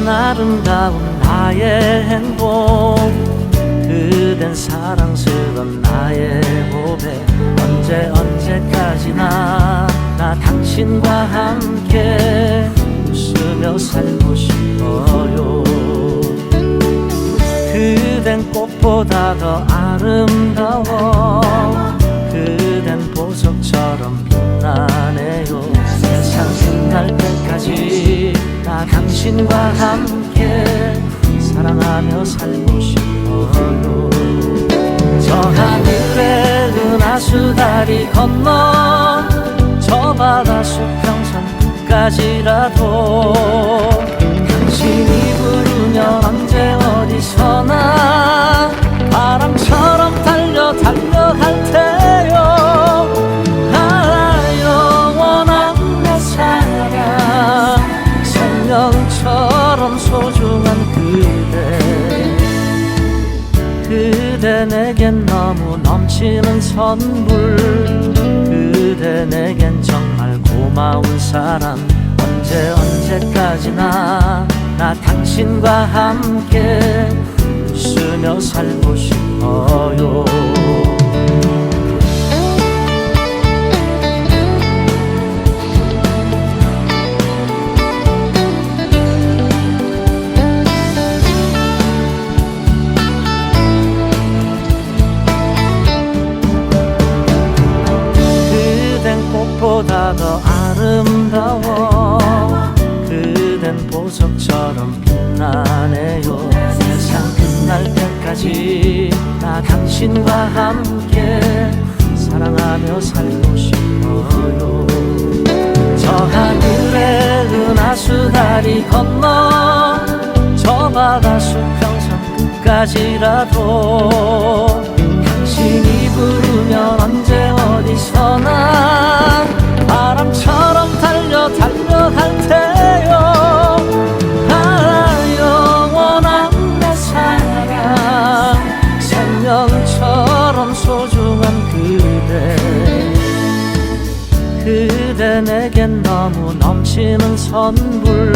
그댄 아름다운 나의 행복. 그댄 사랑스러운 나의 보배. 언제 언제까지나 나 당신과 함께 웃으며 살고 싶어요. 그댄 꽃보다 더 아름다워 나 당신과 함께 사랑하며 살고 싶어요. 저 하늘의 은하수 다리 건너 저 바다 수평선 끝까지라도 그대 내겐 너무 넘치는 선물. 그대 내겐 정말 고마운 사람. 언제 언제까지나 나 당신과 함께 웃으며 살고 싶어요 때까지 나 당신과 함께 사랑하며 살고 싶어요. 저 하늘의 은하수 다리 건너 저 바다 수평선 끝까지라도 당신이 부르면 언제 어디서나 그대 내겐 너무 넘치는 선물.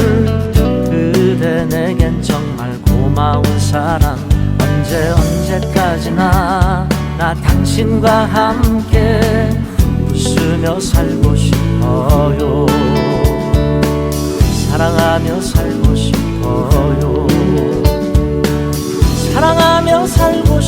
그대 내겐 정말 고마운 사랑. 언제 언제까지나 나 당신과 함께 웃으며 살고 싶어요. 사랑하며 살고 싶어요. 사랑하며 살고